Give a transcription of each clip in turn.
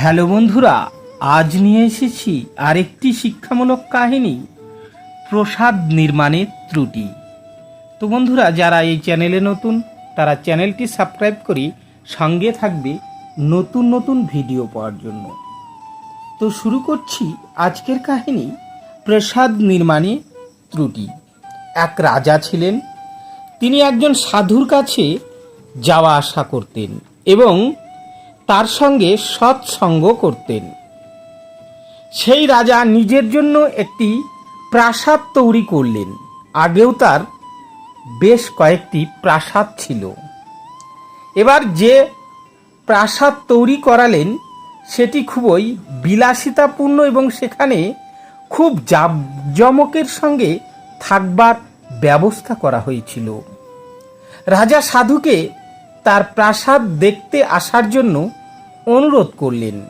Hello বন্ধুরা, আজ নিয়ে এসেছি আরেকটি শিক্ষামূলক কাহিনী, প্রসাদ নির্মাণের ত্রুটি। তো বন্ধুরা, যারা এই চ্যানেলে নতুন, তারা চ্যানেলটি সাবস্ক্রাইব করি সঙ্গে থাকবে নতুন নতুন ভিডিও পাওয়ার জন্য। তো শুরু করছি আজকের কাহিনী, প্রসাদ নির্মাণে ত্রুটি। এক রাজা ছিলেন, তিনি একজন সাধুর কাছে যাওয়া আসা করতেন এবং তার সঙ্গে সৎসঙ্গ করতেন। সেই রাজা নিজের জন্য একটি প্রাসাদ তৈরি করলেন। আগেও তার বেশ কয়েকটি প্রাসাদ ছিল। এবার যে প্রাসাদ তৈরি করালেন, সেটি খুবই বিলাসিতাপূর্ণ এবং সেখানে খুব জাঁকজমকের সঙ্গে থাকবার ব্যবস্থা করা হয়েছিল। রাজা সাধুকে তার প্রাসাদ দেখতে আসার জন্য অনুরোধ করলেন।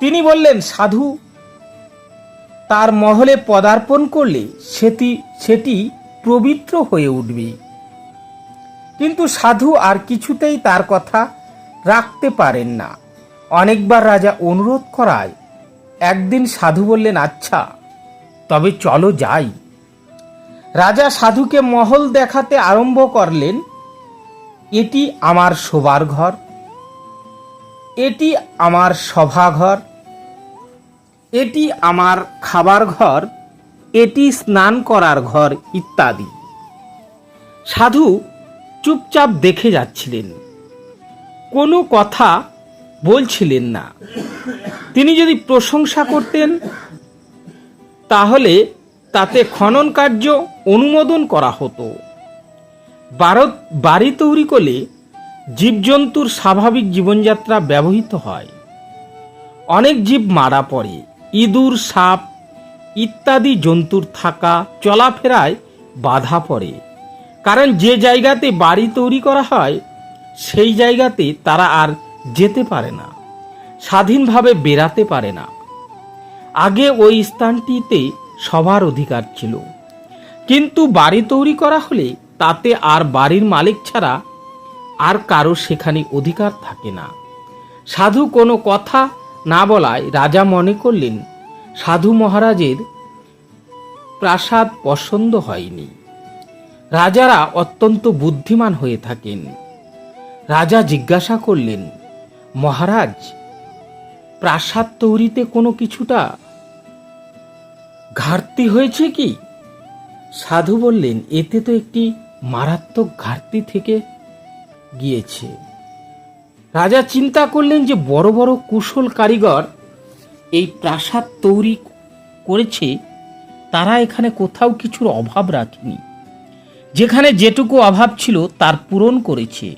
তিনি বললেন, সাধু, তার মহলে পদার্পণ করলে সেটি সেটি পবিত্র হয়ে উঠবে। কিন্তু সাধু আর কিছুতেই তার কথা রাখতে পারেন না। অনেকবার রাজা অনুরোধ করায়। একদিন সাধু বললেন আচ্ছা তবে চলো যাই। রাজা সাধুকে মহল দেখাতে আরম্ভ করলেন। এটি আমার শোবার ঘর। এটি আমার সভাঘর। এটি আমার খাবার ঘর। এটি স্নান করার ঘর ইত্যাদি। সাধু চুপচাপ দেখে যাচ্ছিলেন। কোনো কথা বলছিলেন না। তিনি যদি প্রশংসা করতেন, তাহলে তাতে খনন কার্য অনুমোদন করা হতো। ভারত বাড়ি তৈরি করলে জীবজন্তুর স্বাভাবিক জীবনযাত্রা ব্যবহৃত হয়। অনেক জীব মারা পড়ে, ইঁদুর, সাপ ইত্যাদি জন্তুর থাকা, চলাফেরায় বাধা পড়ে। কারণ যে জায়গাতে বাড়ি তৈরি করা হয়, সেই জায়গাতে তারা আর যেতে পারে না, স্বাধীনভাবে বেরাতে পারে না। আগে ওই স্থানটিতে সবার অধিকার ছিল। কিন্তু বাড়ি তৈরি করা হলে তাতে আর বাড়ির মালিক ছাড়া আর কারও সেখানে অধিকার থাকে না। সাধু কোনো কথা না বলায় রাজা মনে করলেন, সাধু মহারাজের প্রাসাদ পছন্দ হয়নি। রাজারা অত্যন্ত বুদ্ধিমান হয়ে থাকেন। রাজা জিজ্ঞাসা করলেন, মহারাজ, প্রাসাদ তৈরিতে কোনো কিছুটা ঘাটতি হয়েছে কি? সাধু বললেন, এতে তো একটি মারাত্মক ঘাটতি থেকে গিয়েছে। রাজা চিন্তা করলেন যে বড় বড় কুশল কারিগর এই প্রাসাদ তৈরি করেছে, তারা এখানে কোথাও কিছুর অভাব রাখেনি। যেখানে যেটুকু অভাব ছিল, তার পূরণ করেছে।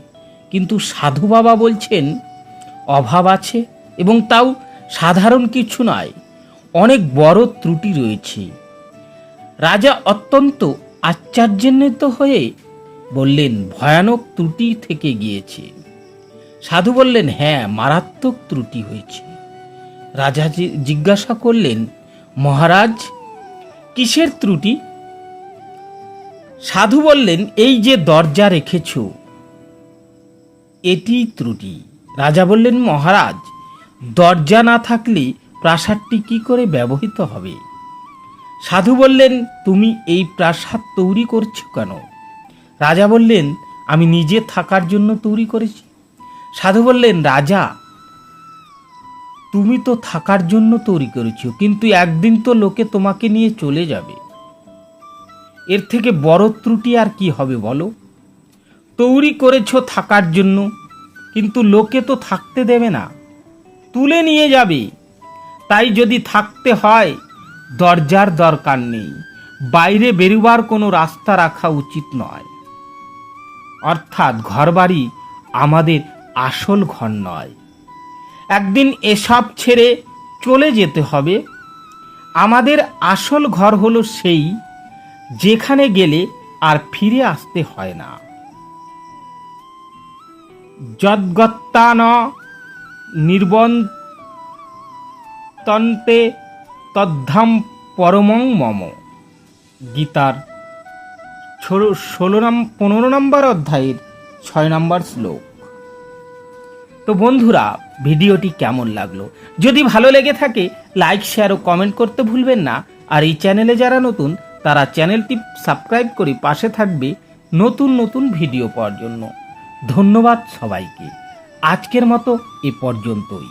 কিন্তু সাধু বাবা বলছেন, অভাব আছে এবং তাও সাধারণ কিছু নয়, অনেক বড় ত্রুটি রয়েছে। রাজা অত্যন্ত আশ্চর্যান্বিত হয়ে বললেন, ভয়ানক ত্রুটি থেকে গিয়েছে। সাধু বললেন হ্যাঁ মারাত্মক ত্রুটি হয়েছে। রাজা জিজ্ঞাসা করলেন, মহারাজ, কিসের ত্রুটি? সাধু বললেন, এই যে দরজা রেখেছ, এটি ত্রুটি। রাজা বললেন, মহারাজ, দরজা না থাকলে প্রাসাদটি কি করে ব্যবহৃত হবে? সাধু বললেন, তুমি এই প্রাসাদ তৈরি করছ কেন? রাজা বললেন, আমি নিজে থাকার জন্য তৈরি করেছি। সাধু বললেন, রাজা, তুমি তো থাকার জন্য তৈরি করেছ, কিন্তু একদিন তো লোকে তোমাকে নিয়ে চলে যাবে। এর থেকে বড় ত্রুটি আর কি হবে বলো? তৈরি করেছ থাকার জন্য, কিন্তু লোকে তো থাকতে দেবে না, তুলে নিয়ে যাবে। তাই যদি থাকতে হয় দরজার দরকার নেই। বাইরে বেরোবার কোনো রাস্তা রাখা উচিত নয়। অর্থাৎ ঘরবাড়ি আমাদের আসল ঘর নয়। একদিন এসব ছেড়ে চলে যেতে হবে। আমাদের আসল ঘর হলো সেই, যেখানে গেলে আর ফিরে আসতে হয় না। যদ্গত্তান নির্বন্তন্তে তদ্ধাম পরমং মম। গীতার ষোলো নাম পনেরো নম্বর অধ্যায়ের ছয় নম্বর শ্লোক। তো বন্ধুরা, ভিডিওটি কেমন লাগল? যদি ভালো লেগে থাকে লাইক শেয়ার ও কমেন্ট করতে ভুলবেন না। আর এই চ্যানেলে যারা নতুন, তারা চ্যানেলটি সাবস্ক্রাইব করে পাশে থাকবে নতুন নতুন ভিডিও পাওয়ার জন্য। ধন্যবাদ সবাইকে। আজকের মতো এ পর্যন্তই।